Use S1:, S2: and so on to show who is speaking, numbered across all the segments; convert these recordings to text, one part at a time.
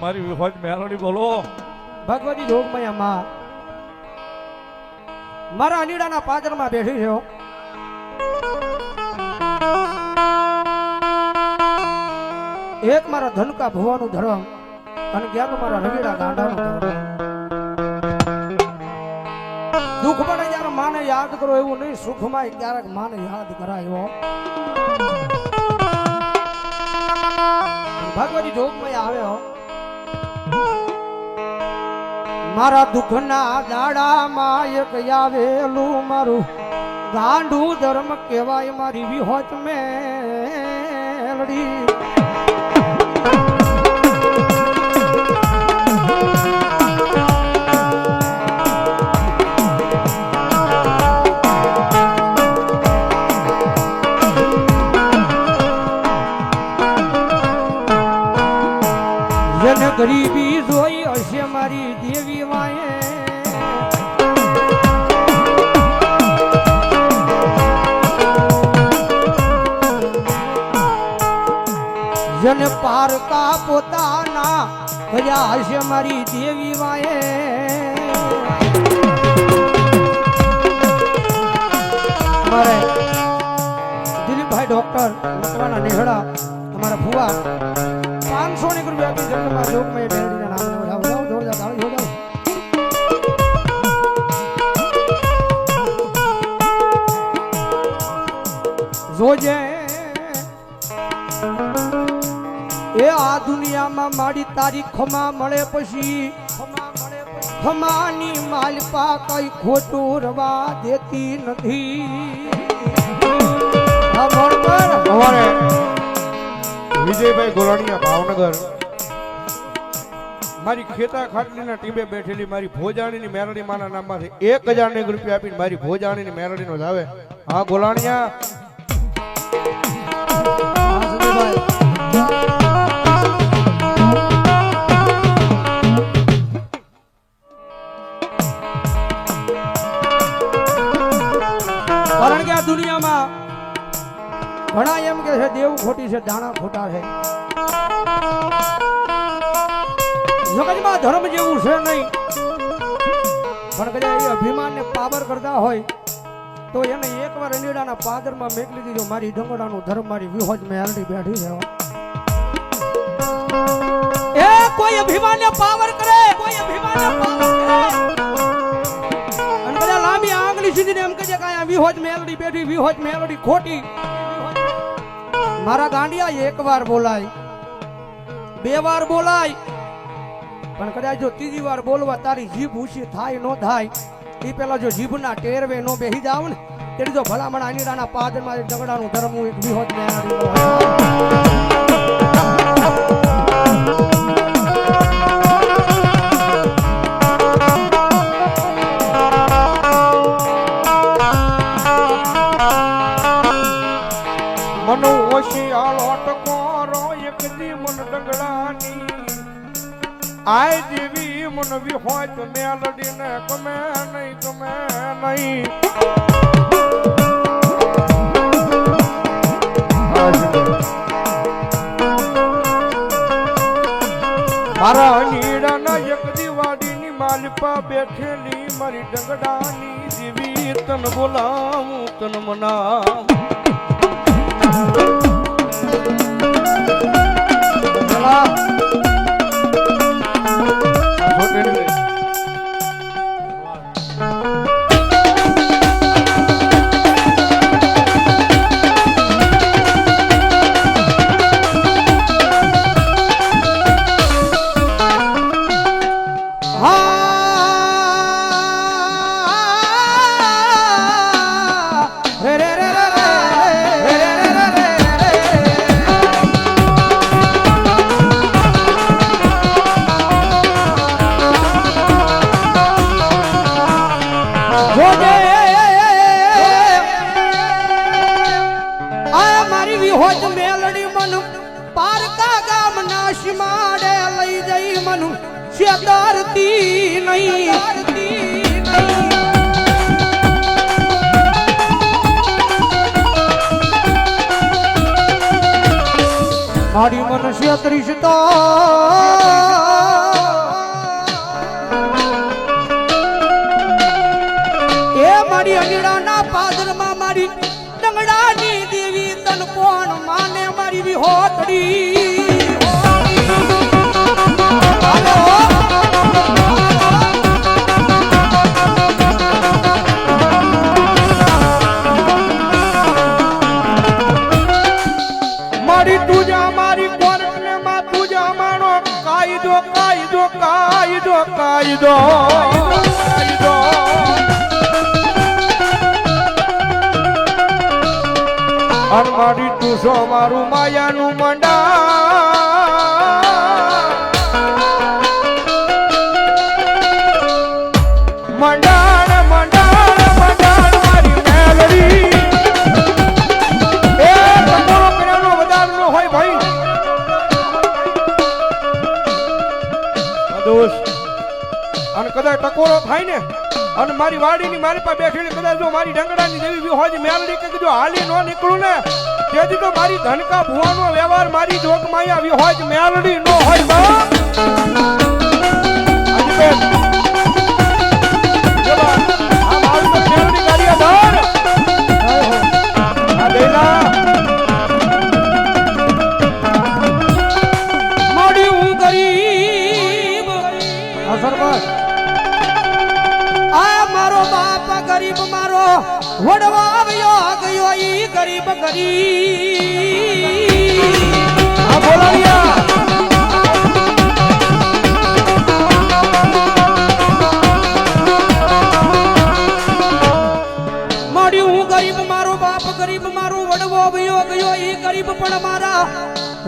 S1: મારી વિહોજ મેલડી બોલો.
S2: ભગવતી જોગમયા માં મારા અનીડાના પાદરમાં બેઠી છો. એક મારા ધનકા ભવાનું ધર્મ અને જ્ઞાન મારા રવિડા ગાંડાનું ધર્મ. દુઃખ પડે ત્યારે માને યાદ કરો એવું નહીં, સુખમાં ક્યારેક માને યાદ કરાયો. ભગવતી જોગમયા આવે મારા દુઃખના દાડામાં એક આવેલું મારું. ગાંડું ધર્મ કહેવાય મારી વિહોત મેલડી. પારકા પોતાના કર્યા હશે મારી દેવી માએ મારે દિલીપભાઈ ડોક્ટર મકવાના નેહડા, અમારા ફુવા પાંચસો ની રૂપિયા આપી જન્મમાં લોકમય બેરડીના નામને. વધાવો જાઓ જોરદાર તાળી હો જાઓ જોજે દુનિયામાં મારી તારી ખમા મળે પછી. ખમાની માલપા કઈ ખોટું રવા દેતી નથી.
S3: વિજયભાઈ ગોલાણીયા ભાવનગર. મારી ખેતા ખાટલીના ટીમે બેઠેલી મારી ભોજાણીની મેરડી માના નામમાંથી એક હજાર ને રૂપિયા આપીને મારી ભોજાણીની મેરડીનો જ હા ગોલાણીયા
S2: ઘણા એમ કે છે, દેવ ખોટી છે, દાણા ખોટા છે. જગતમાં ધર્મ જેવું છે નહીં. પણ કદાચ એ અભિમાનને પાવર કરતા હોય, તો એને એકવાર અનીડાના પાદરમાં મેકલી દીધો, મારી ડંગોડાનું ધર્મ, મારી વિહોજ મેં હાલડી બેઠી છે. એ કોઈ અભિમાનને પાવર કરે, કોઈ અભિમાનને પાવર કરે. અને કદાચ લાંબી આંગળી સીધીને એમ કહે કે આ વિહોજ મેલડી બેઠી વિહોજ મેલડી ખોટી. મારા ગાંડિયા એક વાર બોલાય. બે વાર બોલાય. પણ કદાચ જો ત્રીજી વાર બોલવા તારી જીભ ઊંચી થાય ન થાય એ પેલા જો જીભના ટેરવે નો બેહી જાવ ને તેની જો ભલામણ અનીડાના પાદમાં ઝઘડાનું ધર્મ એક વિહોજ મેલડી
S3: આય દેવી મન વિહોય તો મેલડીને ગમે નહીં ગમે નહીં. મારા અનીડાના એક દિવાડીની માલપા બેઠેલી, મારી ડગડાની દેવી તન બોલાવું, તન મનાવું.
S2: છેતરતી નહીં. મારી મન
S3: છેતરીશ તો તુસો મારું માયાનું મંડા મંડાણ મંડાણ મંડાણ મારી મેલડી. હોય ભાઈ. દોસ્ત અને કદાચ ટકોરો થાય ને, અને મારી વાડીની મારી પાસે બેઠેલી કદાચ જો મારી ડંગડાની જેવી બી હોય મેલડી કે જો હાલી ન નીકળું ને, તેથી તો મારી ધનકા ભુવાનો વ્યવહાર મારી જોગમાં આવી હોય મેલડી નો હોય બા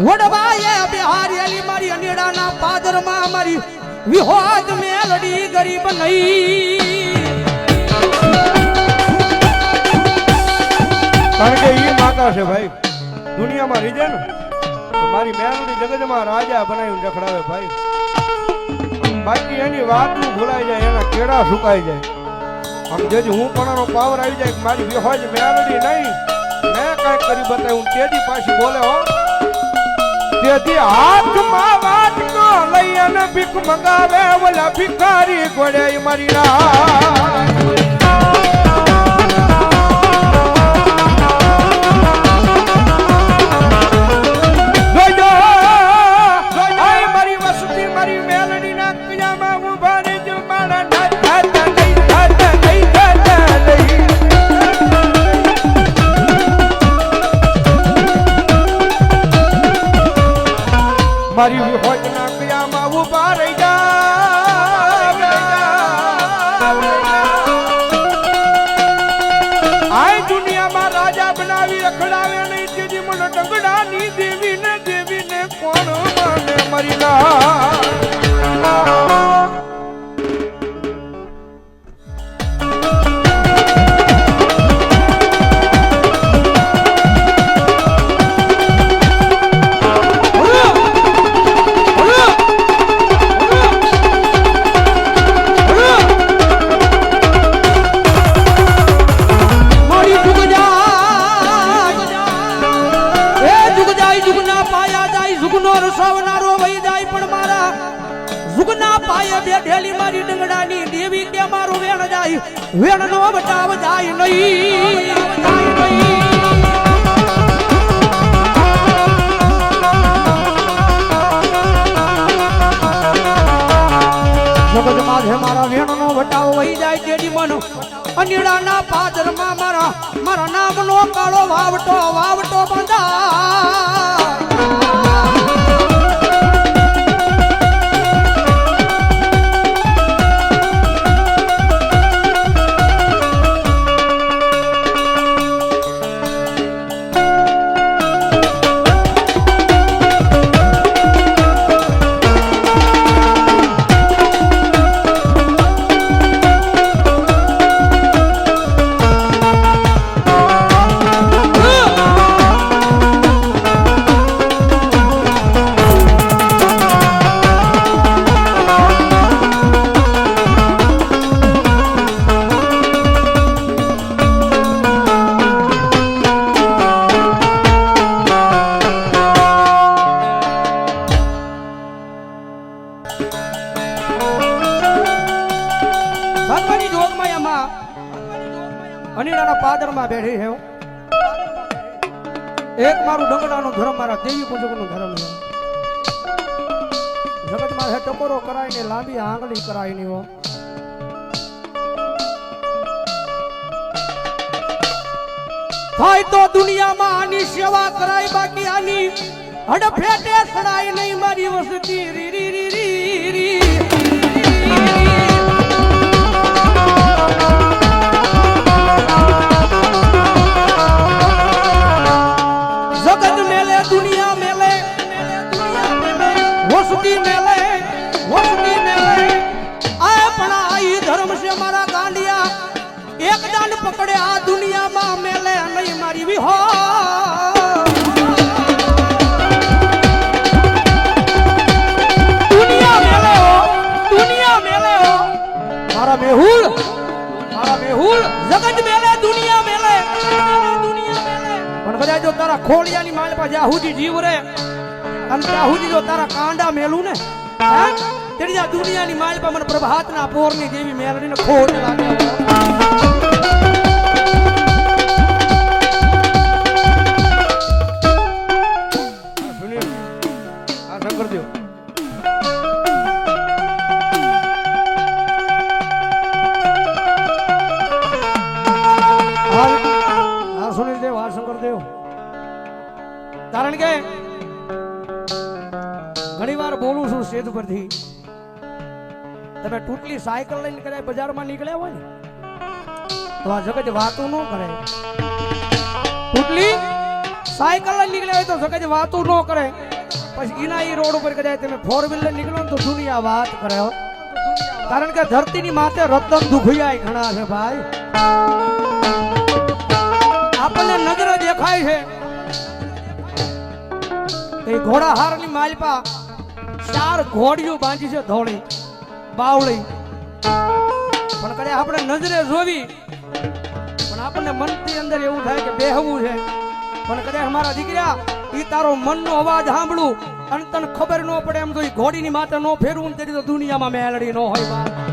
S2: વડવાએ બિહારેલી મારી મેલડી ગરીબ નહીં.
S3: ભાઈ, દુનિયામાં રીજે ને મારી મેલડી જગતમાં રાજા બનાવીને રખડાવે ભાઈ. બાકી એની વાતું ભૂલાઈ જાય, એના કેળા સુકાઈ જાય. આમ જે હું પણ પાવર આવી જાય મારી વિહોજ મેલડી નહીં, મેં કાંઈક કરી બતાવ્યું તેથી પાછી બોલે હો. તેથી હાથમાં વાટકો લઈ અને ભીખ મંગાવે ઓલા ભિખારી ઘોડે મરી રાહ ઊભા રહી જા દુનિયામાં રાજા બનાવી, અખડાવે નહીં. તેજી મને ડંગડાની દેવી ને દેવી ને કોણ મરી
S2: જાય વેણ નો બટાવ જાય નહીં. જાય નહીં જગત માથે મારા વેણનો વટાવ વહી જાય તેડી મન. અનિડાના પાદરમાં મારા મારા નામનો કાળો વાવટો વાવટો બંધા અંબાની ઢોરમાં એમાં અનિડાના પાદરમાં બેઠી છે એક મારું ડંગડાનો ધર્મ મારા દેવી પૂજકનો ધર્મ છે. જગતમાં હે ટકોરો કરાય લાંબી આંગળી કરાય હો. થાય તો દુનિયામાં આની સેવા કરાય, બાકી આની હડફેટે સડાય નહીં, મારી વસતી રી રી રી રી વસતી મેલે વસતી મેલે આ પણ આ ધર્મ છે મારા ગાંડિયા. એક દાન પકડે આ દુનિયામાં મેલે નહીં મારી વિહો દુનિયા મેલે દુનિયા મેલે મારા મેહુલ મારા મેહુલ જગત મેલે, દુનિયા મેલે. દુનિયા મેલે. પણ કદાચ જો તારા ખોળિયાની માલ પાસે સુધી જીવ રે અને ત્યાં સુધી જો તારા કાંડા મેલું ને તેની દુનિયાની માલ પર મને પ્રભાતના પોરની જેવી મેલડીને ખોટ લાગે કારણ સુનિલ ઘણી વાર બોલું છું સ્ટેજ પરથી તમે ટૂટલી સાયકલ લઈને કદાચ બજારમાં નીકળ્યા હોય ને, તો આ જગત વાતો ન કરે. ટૂટલી સાયકલ લઈને નીકળ્યા હોય તો જગત વાતો ન કરે. પછી એના એ રોડ ઉપર કદાચ તમે ફોર વ્હીલર નીકળો તો દુનિયા વાત કરે. કારણ કે ધરતીની માથે રતન દુખિયાય ઘણા છે ભાઈ. આપણને નજરે દેખાય છે. એ ઘોડા હારની માલપા ચાર ઘોડીઓ બાંધી છે ધોળી, બાવળી. પણ કદાચ આપણે નજરે જોવી, પણ આપણને મનથી અંદર એવું થાય કે બેહવું છે. પણ કદાચ મારા દીકરા એ તારો મનનો અવાજ સાંભળું અને તને ખબર ન પડે એમ તો એ ઘોડીની માથે ન ફેરવું તેની તો દુનિયામાં મેલડી ન હોય